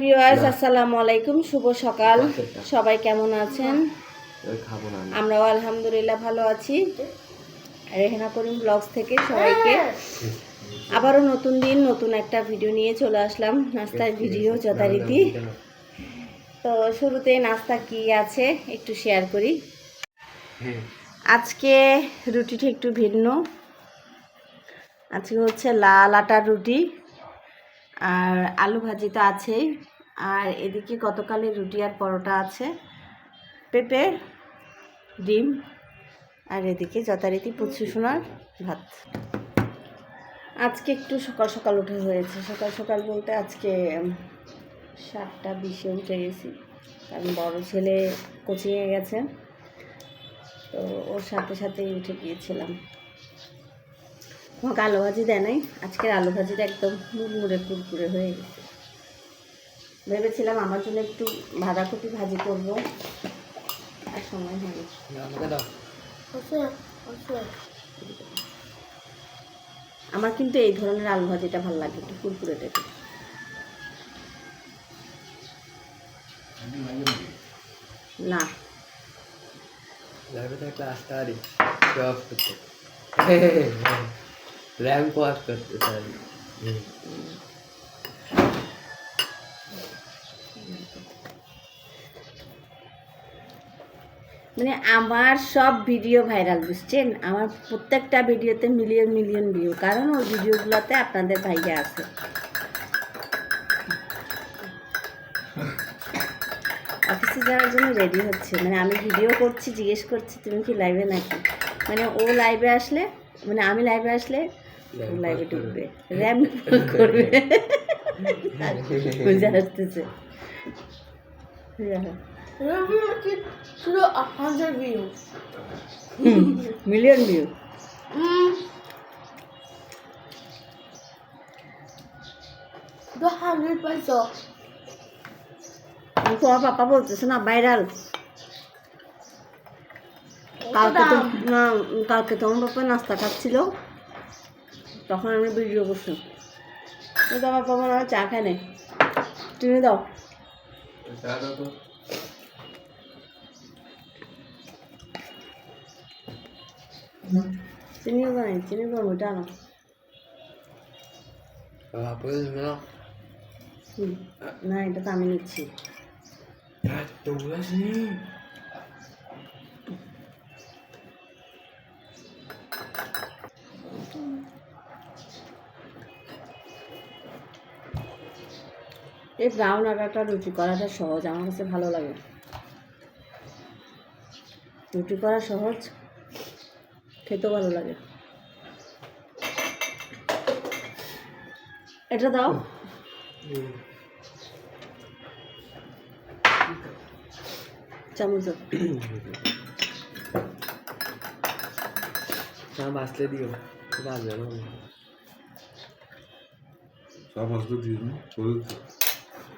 Viewers আসসালামু আলাইকুম শুভ সকাল। সবাই কেমন আছেন। আমরাও আলহামদুলিল্লাহ ভালো আছি। রেহেনা করিম ব্লগস থেকে সবাইকে আবারও নতুন দিন নতুন একটা ভিডিও নিয়ে চলে আসলাম। নাস্তার ভিডিও যথারীতি। তো শুরুতে নাস্তা কি আছে একটু শেয়ার করি। হ্যাঁ। আজকে রুটিটা একটু ভিন্ন। আজকে হচ্ছে লাল আটার রুটি আর আলু ভাজি তো আছেই। আর এদিকে গতকালের রুটি আর পরোটা আছে। পেঁপে, ডিম আর এদিকে যথারীতি পুচু সোনার ভাত। আজকে একটু সকাল সকাল উঠে হয়েছে। সকাল সকাল বলতে আজকে সাতটা বিশে উঠে গেছি। কারণ বড় ছেলে কোচিংয়ে গেছে। তো ওর সাথে সাথেই উঠে গিয়েছিলাম। আমাকে আলু ভাজি দেয় নাই। আজকের আলু ভাজিটা একদম মুড়মুড়ে কুরকুরে হয়ে গেছে। ভেবেছিলাম আমার জন্য একটু বাঁধাকপি ভাজি করব। আর সময় হয়নি। আমার কিন্তু এই ধরনের আলু ভাজিটা ভালো লাগে একটু কুরকুরে টাইপের। না। লাইভে তো একটা আসতে পারি শো অফ করতে র্যাম্প ওয়াক করতে মানে আমার সব ভিডিও ভাইরাল বুঝছেন? আমার প্রত্যেকটা ভিডিওতে মিলিয়ন মিলিয়ন ভিউ কারণ ওই ভিডিওগুলোতে আপনাদের ভাইয়া আছে। অফিসে যাওয়ার জন্য রেডি হচ্ছে। মানে আমি ভিডিও করছি জিজ্ঞেস করছি তুমি কি লাইভে নাকি? মানে ও লাইভে আসলে মানে আমি লাইভে আসলে ও লাইভে ঢুকবে। র্যাম করবে। বুঝে আসতেছে মিলিয়ন ভিউ. তোমার পাপা বলতেছে না ভাইরাল কালকে তো না কালকে তোমার পাপা নাস্তা খাচ্ছিল। তখন আমি ভিডিও করছি। তো তোমার পাপা না চা খায় নাই। তুমি দাও। চিনিও বানাই চিনি বানাই ওইটা আনো না এটা তো আমি নিচ্ছি এই ব্রাউন আটাটা রুটি করাটা সহজ আমার কাছে ভালো লাগে। রুটি করা সহজ? খেতেও ভালো লাগে। এটা দাও। চামচ দাও। বাঁচলে দিও বাঁচবে না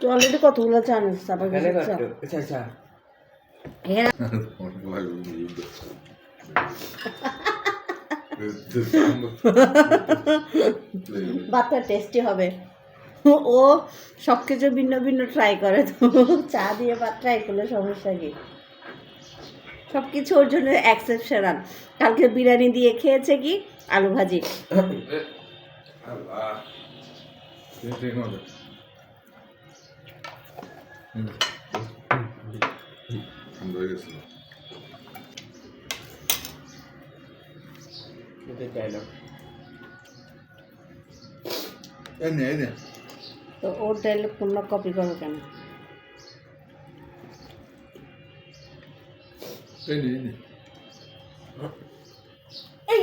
তো অলরেডি কতগুলো চা নিচ্ছিস আবার এখানে কিছু চা? কত আচ্ছা আচ্ছা। হ্যাঁ। ভাতটা টেস্টি হবে ও সব কিছু ভিন্ন ভিন্ন ট্রাই করে তো চা দিয়ে ভাত ট্রাই করলে সমস্যা কি সব কিছু ওর জন্য অ্যাকসেপশনাল কালকে বিরিয়ানি দিয়ে খেয়েছে কি আলু ভাজি হয়ে গেছিল ডায়লগ তো ওর ডাইলে পূর্ণ কপি করো কেন? এই নে এই!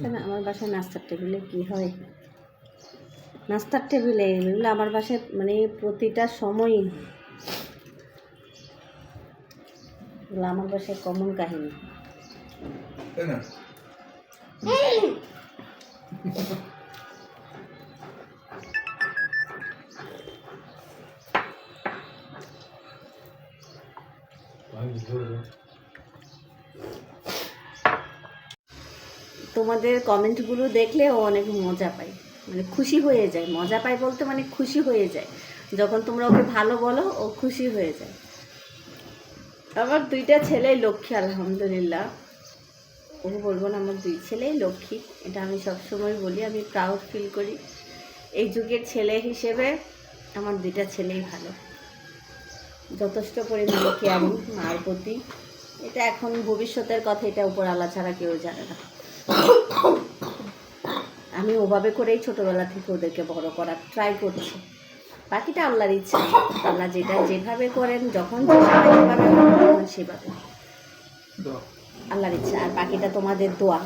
নে না আমার বাসায় নাস্তার টেবিলে কি হয়? নাস্তার টেবিলে এগুলো আমার বাসায় মানে প্রতিটা সময়ই এগুলো আমার বাসায় কমন কাহিনী। তোমাদের কমেন্টগুলো দেখলে ও অনেক মজা পায়। মানে খুশি হয়ে যায়। মজা পায় বলতে মানে খুশি হয়ে যায়। যখন তোমরা ওকে ভালো বলো, ও খুশি হয়ে যায়। আমার দুইটা ছেলেই লক্ষ্মী, আলহামদুলিল্লাহ। ও বলব না, আমার দুই ছেলেই লক্ষ্মী, এটা আমি সবসময় বলি, আমি প্রাউড ফিল করি। এই যুগের ছেলে হিসেবে আমার দুইটা ছেলেই ভালো। যথেষ্ট পরিমাণে কেয়ারিং মার প্রতি। এটা এখন ভবিষ্যতের কথা, এটা উপর আল্লাহ ছাড়া কেউ জানে না। আমি ওভাবে করেই ছোটবেলা থেকে ওদেরকে বড় করার ট্রাই করছি। বাকিটা আল্লাহর ইচ্ছা। আল্লাহ যেটা যেভাবে করেন, যখন যেভাবে সেভাবে। আল্লাহর ইচ্ছা আর বাকিটা তোমাদের দোয়া।